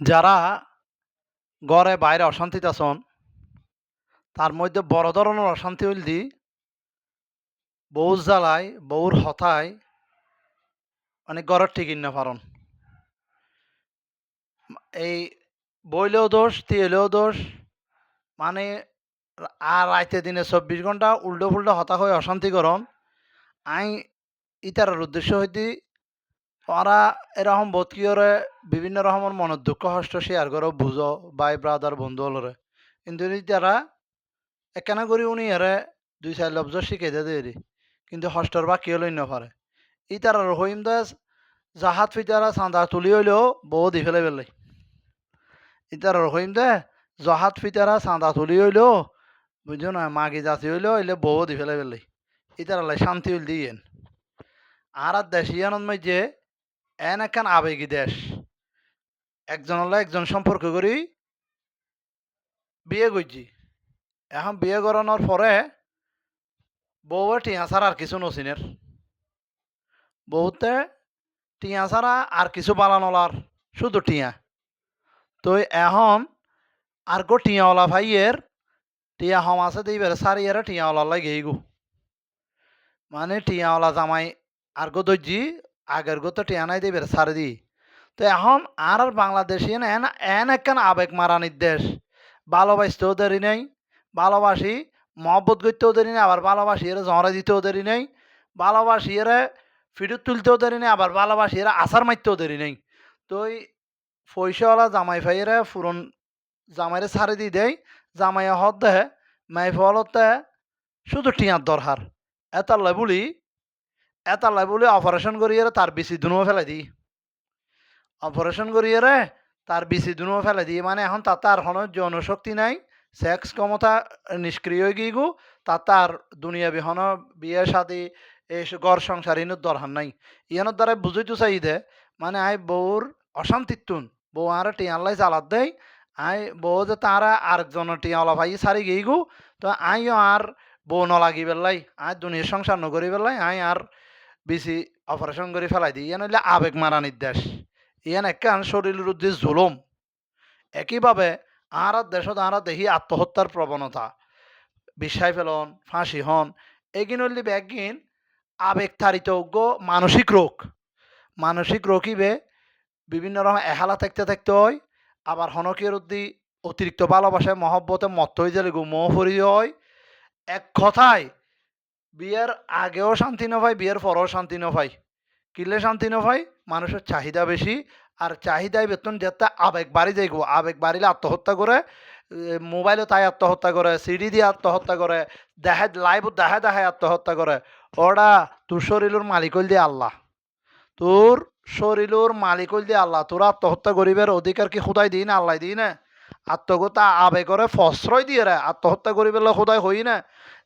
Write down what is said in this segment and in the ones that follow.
যারা ঘরে বাইরে অশান্তিতে আছেন, তার মধ্যে বড় ধরনের অশান্তি হইল দি বউ জ্বালায়, বউর হতায় মানে ঘরের ঠিকিন না পারন। এই বইলেও দোষ তিয়েলেও দোষ মানে আর রাইতে দিনে চব্বিশ ঘণ্টা উল্টো ফুল্টো হতা হয়ে অশান্তি করন। আই ইতার উদ্দেশ্য হইতে ওরা এরকম বোধ কি করে বিভিন্ন রকমের মনের দুঃখ, কষ্ট শেয়ার করো বুঝো ভাই ব্রাদার বন্ধু হলরে কিন্তু তারা একানা করি উনি এরে দুই চার লব্জ শিখে দে দেরি কিন্তু হস্টর বা কি হলেই নপারে ই তার হইম দাস জাহাত ফিতারা চাঁদা তুলি হইলেও বউ দি ফেলে ফেলে ইতার হইম দে জহাত ফিতারা চাঁদা তুলি হইলেও বুঝছ না মাগি জাতি হইলেও এলে বউ দি ফেলে ফেলে ইতার লাই শান্তি হইল দিয়েন। আর আর দেশ ইয়ানত মধ্যে এন একখান আবেগী দেশ। একজন হলো একজন সম্পর্ক করি, বিয়ে করছি এখন বিয়ে করানোর পরে বউয়ে টিয়া ছাড়া আর কিছু নসিনের বউতে টিয়া ছাড়া আর কিছু বালানলার শুধু টিয়া তো এখন আর গো টিয়াওয়ালা ভাইয়ের টিয়া হম আছে দিবার সারিয়ারে টিয়াওয়ালা লাগে গো মানে টিয়াওয়ালা জামাই আর গো দর্জি আগের গো তো টিয়া নাই দিবার দি। তো এখন আর আর বাংলাদেশি এন একখান আবেগ মারানির দেশ? ভালোবাসতেও দেরি নেই, ভালোবাসি মহব্বত করতেও দেরি নেই, আবার ভালোবাসি এরা জঁরা দিতেও দেরি নেই, ভালোবাসি এরা ফিডুত তুলতেও দেরি নেই, আবার ভালোবাসি এরা আসার মারতেও দেরি নেই। তো ওই পয়সাওয়ালা জামাই ফাইয়েরা ফুরন জামাইরে ছাড়ে দিয়ে দেয় জামাইয়া হদ দেহে, মাই ফলতে শুধু টিয়ার দরকার। এতাল্লাই বলি এতাল্লাই বলি অপারেশন করিয়ে তার বেশি দুনো ফেলে দিই অপারেশন করিয়ে তার বেশি দুনো ফেলে দিই মানে এখন তার তার কোনো যৌনশক্তি নাই সেক্স ক্ষমতা নিষ্ক্রিয় হয়ে গিয়ে গো, তার তার দুনিয়া বিহন বিয়ে শাদি এই ঘর সংসার ইনুর দরকার নাই। ইয়ানোর দ্বারা বুঝাইতো চাই দে মানে আই বউর অশান্তিত্তুন বউ আর টিয়াল্লাই জ্বালাত দেয় আই বউ যে তারা আরেকজন টিয়াওয়ালা ভাই সারি গিয়ে গো, তো আইও আর বউ নলাগি পেলাই আই দুনিয়ার সংসার নকরি পেলাই আই আর বেশি অপারেশন করে ফেলাই দিই। ইয়ান হইলে আবেগ মারানির দেশ ইয়ান একখান শরীরের উদ্দেশ্য জুলুম। একইভাবে আর দেশত আর দেখি আত্মহত্যার প্রবণতা। বিশ্বাই ফেলন, ফাঁসি হন এগিন হইলে একদিন আবেগ তারিত মানসিক রোগ। মানসিক রোগ ইবে বিভিন্ন রকম এহালা থাকতে থাকতে হয়, আবার হনকের উদ্দি অতিরিক্ত ভালোবাসায়, মহব্বতে মত্ত হয়ে গেলে গো মোহ ফরি হয়। এক কথায় বিয়ের আগেও শান্তি নপাই বিয়ের পরেও শান্তি নপাই কিলে শান্তি নপাই মানুষের চাহিদা বেশি, আর চাহিদায় বেতন যেতে আবেগ বাড়ি যাইব। আবেগ বাড়িলে আত্মহত্যা করে মোবাইলে তাই আত্মহত্যা করে সিডি দিয়ে আত্মহত্যা করে দেখায় লাইভ দেখায় দেখায় আত্মহত্যা করে। ওরা তোর শরীরের মালিক হইল দিয়ে আল্লাহ। তোর শরীরের মালিক হইল দিয়ে আল্লাহ। তোর আত্মহত্যা করিবার অধিকার কি খুদাই দিই না? আল্লাহ দিই না। আত্মহত্যা আবেগরে ফসরই দিয়ে রে। আত্মহত্যা করিবার খুদাই হই না।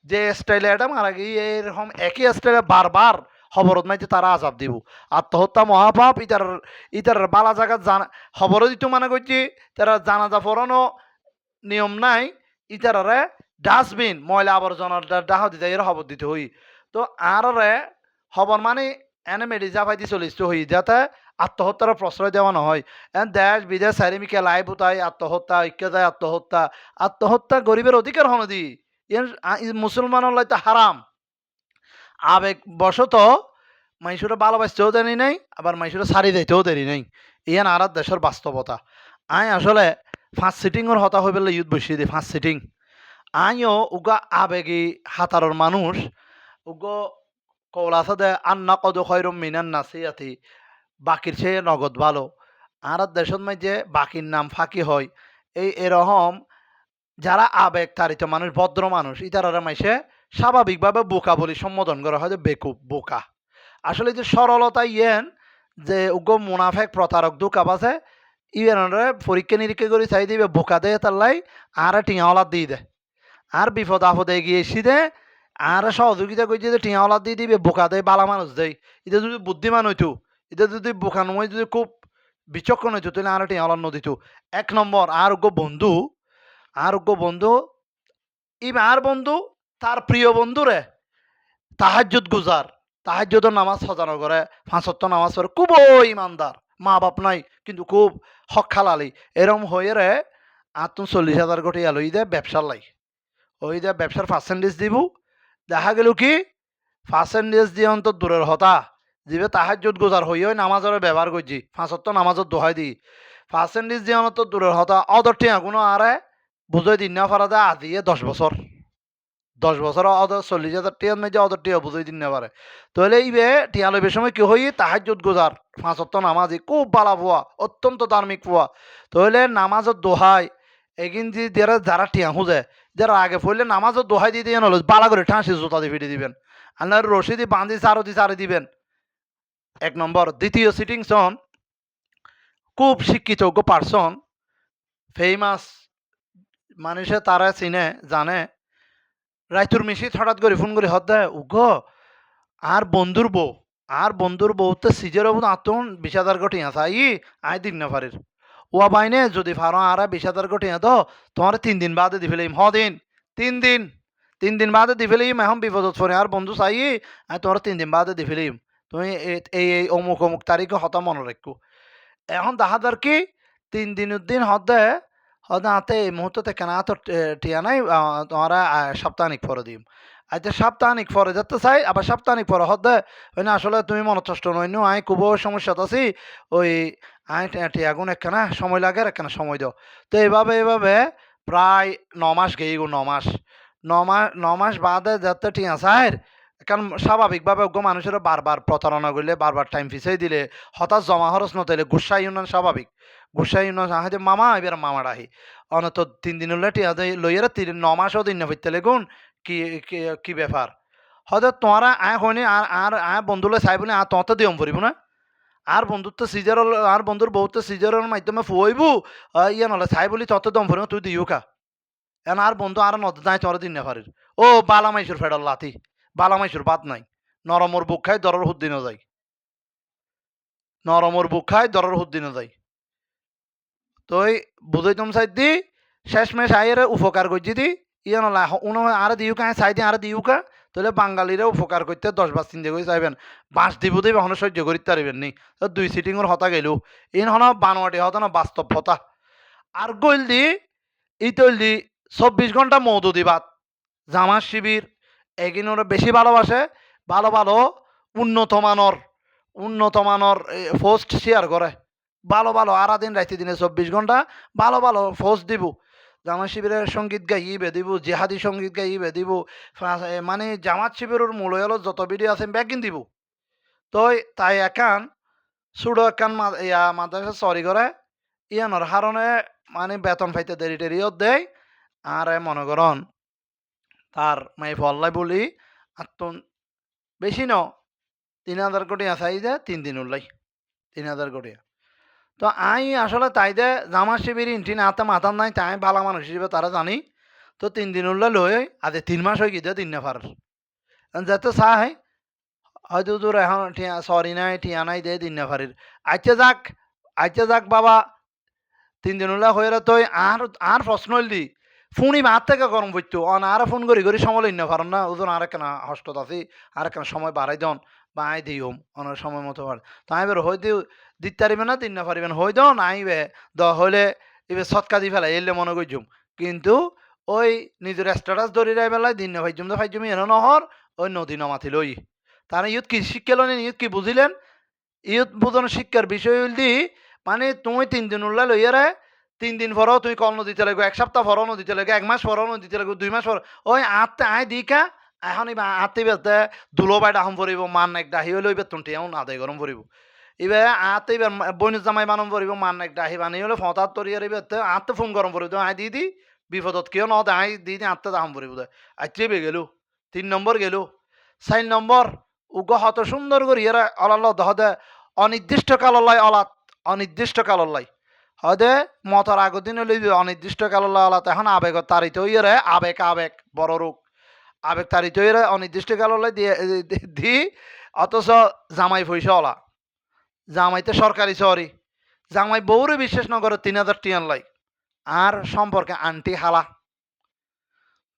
যে স্টাইলে এটা মারা গিয়ে এরকম একই স্টাইলে বারবার খবরত মাইতে তারা আজাব দিব। আত্মহত্যা মহাপাপ, ইতার ইতার বালা জায়গা জানা খবরও দিত মানে করছি তারা জানাজা পড়ানো নিয়ম নাই, ইতারারে ডাস্টবিন, ময়লা আবর্জনার ডাহ দিতে এর খবর দিতে হই। তো আরে খবর মানে এনে মেডিজা ফাইদি চলিত হই, যাতে আত্মহত্যার প্রশ্রয় দেওয়া নহয় এন দেশ, বিদেশ চারিমিকে লাই বুতাই, আত্মহত্যা, ঐক্য যায় আত্মহত্যা। আত্মহত্যা গরিবের অধিকার হনদি ইয়ার মুসলমানের লাইতে হারাম। আবেগ বশত মাইসুরে ভালোবাসতেও দেরি নাই, আবার মাইসুরে সারি দিতেও দেরি নাই। ইয়ান আর দেশের বাস্তবতা। আই আসলে ফার্স্ট সিটিংয়ের হতা হয়ে পেলে ইউথ বসিয়ে দিই ফার্স্ট সিটিং আইও উগা আবেগী হাতারর মানুষ, উগ কৌলা সাদে আন্না কদ খয়রম মিনান নাসিয়াতি বাকির চেয়ে নগদ ভালো। আর দেশের মধ্যে বাকির নাম ফাঁকি হয়। এই এরকম যারা আবেগ তারিত মানুষ, ভদ্র মানুষ ইতারা মাইসে স্বাভাবিকভাবে বোকা বলি সম্বোধন করা হয় যে বেকুব বোকা। আসলে যে সরলতা ইয়েন, যে উগ্র মুনাফেক প্রতারক দোকাব আছে ইয়েনরে পরীক্ষা নিরীক্ষা করে চাই দিবে, বোকা দেয় তাল্লাই আর টিঙাওয়ালা দিয়ে দেয় আর বিপদ আপদে গিয়ে এসি আর সহযোগিতা করছে যে টিঙাওয়ালা দিয়ে দিবে, বোকা দেয়, বালা মানুষ দেয়। এটা যদি বুদ্ধিমান হইতো এটা যদি বোকা নয় যদি খুব বিচক্ষণ হইতো, তাহলে আর টিঙাওয়ালা নদীত। এক নম্বর, আর উগ্র বন্ধু আর উগ্র বন্ধু ই আর বন্ধু, তার প্রিয় বন্ধুরে তাহাজ্জুদ গুজার তাহাজ্জুদের নামাজ সজানো করে ফাঁসত্ব নামাজ পড়ে, খুবই ইমানদার মা বাপ নাই, কিন্তু খুব হক খালালি এরম হয়ে রে, আত্ম চল্লিশ হাজার কোটি আলো দে ব্যবসার লাই। ওই দে ব্যবসার পার্সেন্টেজ দিব, দেখা গেল কি পার্সেন্টেজ দিয়ে অন্তত দূরের হতা। যিবে তাহাজ্জুদ গোজার হই ওই নামাজের ব্যবহার করছি পাঁচত্ব নামাজত দোহাই দি পার্সেন্টেজ দিয়ে অন্তত দূরের হতা, অদর টিয়া কোনো আরে বুঝাই দিন না পারা যায় আজিয়ে দশ বছর। দশ বছর অদর চল্লিশ হাজার টিয়ার মেজে অদর টিয়া বুঝাই দিন না পারে তাহলে ইবে টিয়া লইবে সময় কি হই? তাহাজ্জুদ গোজার। পাঁচত্ব নামাজি, খুব বালা পোয়া অত্যন্ত ধার্মিক পোয়া তাহলে নামাজত দোহাই, এগিন যে যারা যারা টিয়া খুঁজে যারা আগে পড়লে নামাজত দোহাই দিয়ে দিয়ে নলো বালা করে ঠাঁসি জুতা দিয়ে ফিরে দিবেন। আল্লাহর রশি দিয়ে বাঁধি চারো দিয়ে চারে দিবেন। এক নম্বর, দ্বিতীয় সিটিং সন খুব শিক্ষিত পার্সন ফেমাস মানুষে তারা চিনে, জানে। রাইতুর মিশি হঠাৎ করে ফোন করে দেয় উগ আর বন্ধুর বউ আর বন্ধুর বউ তো সিজের বউ আতন বিশ হাজার কোটি আছে ই, আই দিন না পারির ওয়া বাইনে যদি ফারো আর বিশ হাজার কোটি তো তোমার তিন দিন বাদে দি ফেলিম হ দিন, তিন দিন তিন দিন বাদে দি ফেলিম এখন বিপদত ফোনে আর বন্ধু, চাই আমি তোমার তিন দিন বাদে দি ফেলিম তুমি এই এই অমুক অমুক তারিখে হতা মনে রাখো এখন দেখা কি, তিন দিন হদে হাতে কেনা তো টিয়া নাই তোমারা সাপ্তাহিক পরে দিম। আচ্ছা সাপ্তাহিক পরে যেতে চাই, আবার সাপ্তাহিক পরে হদে ওই না, আসলে তুমি মনচষ্ট নই, নু, আই খুব সমস্যা আছি, ওই আই টিয়াগুন একখানা সময় লাগে একখানা সময় দাও। তো এইভাবে এইভাবে প্রায় ন মাস, গেই গো, ন মাস। ন মাস ন মাস বাদে যাতে টিয়া চাই কারণ স্বাভাবিকভাবে ওগো মানুষের বারবার প্রতারণা করলে, বারবার টাইম ফিসাই দিলে হঠাৎ জমা খরচ নতাইলে গুসা ইউনিয়ন স্বাভাবিক। গুসা ইউনিয়ন আহে মামা, এবার মামার আহি অনত তিন দিন হলে টিয়া দেয় লইয়ের তিন, ন মাসও দিন না ফিরতে লেগুন কি, কি- ব্যাপার? হয়তো তোমারা আয় হয়নি, আর আর, আয় বন্ধুলে চাই বলে আর তোমার দিয়ম ফুরিব না। আর বন্ধুত্ব সিজার আর বন্ধুর বহুত সিজারের মাধ্যমে ফুয়াইবু। ইয়ে নলে চাই বলি তত দম ফুরিব তুই দিও কা। এন আর বন্ধু আর নদ যাই তোর দিন না ও, বালা মাইসুর ফেডার লাতি বালা মাইসুর বাদ নাই। নরমর বুক খাই দরর হুদ্দিনও যায়। নরমর বুক খাই দরর হুদ্দিনও যায়। তই বুঝাইতম চাই দি শেষমেশ আইয়ের উপকার করছি দি। ইয়ে নলা উনো আর দিও কা চাই দি আর দিও কা, তাহলে বাঙালিরা উপকার করতে দশ বাস চিন্তা করে চাইবেন। বাঁশ দিব দেবে, এখনও সহ্য করিতে পারবেন নি। তো দুই সিটিংয়ের হতা গেল ইন হন বানোয়াটি হতা না বাস্তব হতা। আর গইল দি ইতল দি চব্বিশ ঘণ্টা মৌদু দিবাত জামার শিবির এগিনোর বেশি ভালোবাসে, ভালো ভালো উন্নত মানর উন্নত মানর পোস্ট শেয়ার করে। ভালো ভালো আরা দিন রাইতে দিনে চব্বিশ ঘণ্টা ভালো ভালো পোস্ট দিব। জামাত শিবিরের সংগীত গাইবে দিব, জেহাদি সংগীত গাইবে দিব মানে জামাত শিবিরের মূল হলো যত ভিডিও আছে ব্যাগিন দিব। তো তাই একান, সুডো একান ইয়া মাদ্রাসা সরি করে, ইয়ানোর হারণে মানে বেতন পাইতে দেরি টেরিও দেয় আর মনে করন তার মাই ফল্লাই বলি তো বেশি ন তিন হাজার কোটি আসাই দে তিন দিন উল্লাই, তিন হাজার কোটি। তো আই আসলে তাই দে জামা শিবির ইন্টি না মাথার নাই, তাই ভালো মানুষ হিসেবে তারা জানি। তো তিন দিন উল্লাই লই, আজ তিন মাস হয়ে গিয়ে দিন না পার যাতে চাই, হয়তো তোর এখন সরি নাই, ঠিয়া নাই দে দিন না পারির আচ্ছা যাক আচ্ছা যাক বাবা, তিন দিন উল্লাই হয়ে তুই আর আর প্রশ্ন হইলি ফোনই ভাত থেকে গরম পড়তো অন আর ফোন করি করি সময় লইন না ওজন আর একখানা হস্টত আছি, আর একখানা সময় বাড়াই দন বা আই দিই অনেক সময় মতো পার তো আইবার হই দিও দিতে পারিবে না দিন না পারিবেন হই দন আইবে দ হইলে এবার সৎকা দি ফেলাই, এলে মনে করছুম কিন্তু ওই নিজের স্ট্যাটাস ধরে রাই বেলায় দিন না ভাইজুম তো ভাইজুম এনে নহর ওই নদী নমাতি লই। তারা ইয়ত কি শিক্ষা লনেন ইয়ত কি বুঝিলেন? ইয়ত বুঝন শিক্ষার বিষয় হইল দি মানে তুমি তিন দিন উল্লা লইয়ারে তিন দিন পরও তুই কল নদীতে লাগবে এক সপ্তাহ পরও নদীতে লাগবে এক মাস পরও নদীতে লাগবে দুই মাস পর ওই আত্মে আয় দিকা, এখন এবার আত্মি বেতে দুলো বাই ডাহম পরিব মান এক ডাহি হইলে এবার তুনটি এমন আদায় গরম পরিব এবার আতে এবার বইন জামাই বানম পরিব মান এক ডাহি বানি হলে ফতাত তরিয়ার এবার আত্মে ফোন গরম পরিব আয় দি দি, বিপদত কেউ ন আয় দি দি আত্মে দাহম পরিব আত্মে বে গেল, তিন নম্বর গেল চার নম্বর, উগ হত সুন্দর করি এরা অলাল দহদে অনির্দিষ্ট কাললাই অলাত, অনির্দিষ্ট কাললাই হদে মতর আগর দিন হইলে অনির্দিষ্ট কাললাই অলাত এখন আবেগ তারিত হইরে আবেগ আবেগ, বড় রোগ আবেগ তারিত হইরে অনির্দিষ্ট কাললাই দিয়ে দি- অথচ জামাই পয়সা অলা জামাইতে সরকারি সরি। জামাই বউরে বিশ্বাস নগরে তিন হাজার টিয়ান লাই। আর সম্পর্কে আন্টি হালা।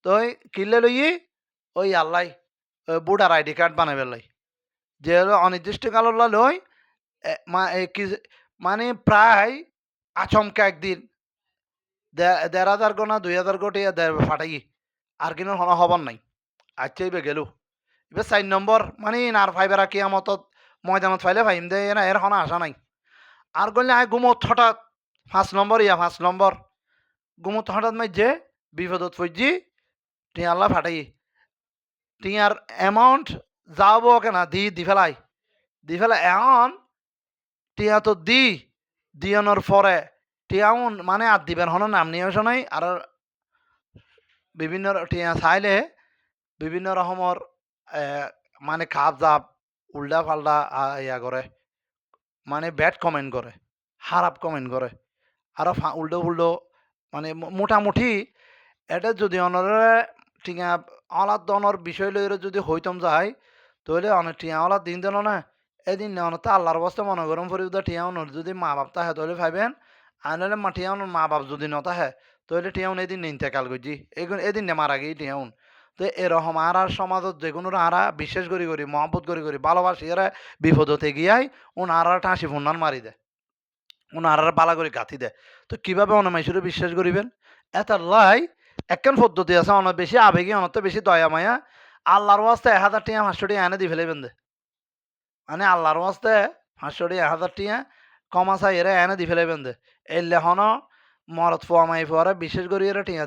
তো কিনলে লইয়ে ওই আল্লাই বুটার আইডি কার্ড বানাবে লাই। যে হলো অনির্দিষ্ট কাল লই মানে প্রায় আচমকা একদিন দেড় হাজার গো না দুই হাজার গো টিয়া দেয় ফাটাই আর কিন্তু হন হবার নাই। আচ্ছা এবার গেল। এবার চার নম্বর মানে আর ফাইবার কিয়ামতত ময়দানত ফাইলে ফাইম দে না এর হন আসা নাই। আর গলে আয় গুমত হঠাৎ, পাঁচ নম্বর ইয়া, পাঁচ নম্বর, গুমত হঠাৎ মাই যে, বিপদত ফইজি টিয়া আল্লাহ ফাটাই টিয়ার অ্যামাউন্ট যাব কেনা, দি দি ফেলাই। দি ফেলাই, এখন টিয়া তো দি দিয়ানোর পরে টিয়াউন মানে আর দিবেন, হন নাম নিয়ে আসা নাই? আর বিভিন্ন টিয়া চাইলে বিভিন্ন রকমের মানে খাপ জাপ, উল্টা পাল্টা ইয়া করে মানে ব্যাড কমেন্ট করে খারাপ কমেন্ট করে আরও উল্টো উল্টো মানে মোটামুটি এটা যদি অনরে টিঙা আলাদ দনের বিষয় লইরে যদি হইতম যায় তাহলে অনেক টিয়া আলাদ দিন দিল না এদিন অনত আল্লাহর অবস্থা মনে গরম ফরি টিয়া অনর যদি মা বাপ তাহে, তাহলে ভাইবেন, আনলে মা টিয়া মা বাপ যদি নতাহে তাহলে টিয়াউন এদিন ইন্তেকাল করছি এগুন এদিন নে মারা গিয়ে টিয়াউন তো এরকম আর আর সমাজত যে কোনো আরা বিশ্বাস করি করি মহব্বত করি করি ভালোবাসি এরা, বিপদতে গিয়াই উন আর আর টাঁসি ফুন্নান মারি দেয় উন আর আর বালা করে গাঁথি দেয় তো কীভাবে অনামাইশুরে বিশ্বাস করিবেন এটার লাই, একখান পদ্ধতি আছে অনেক বেশি আবেগী অনেক বেশি দয়া মায়া। আল্লাহর ওয়াস্তে এক হাজার টিয়া, পাঁচশো টিয়া এনে দি ফেলেবেন দে। মানে আল্লাহর মাস্তে পাঁচশো এক হাজার টিয়া কমাসা এরা এনে দি ফেলে দে। এই লেখনো মরত ফোয়া মাই ফোয়ারা, বিশেষ করে এরা টিয়া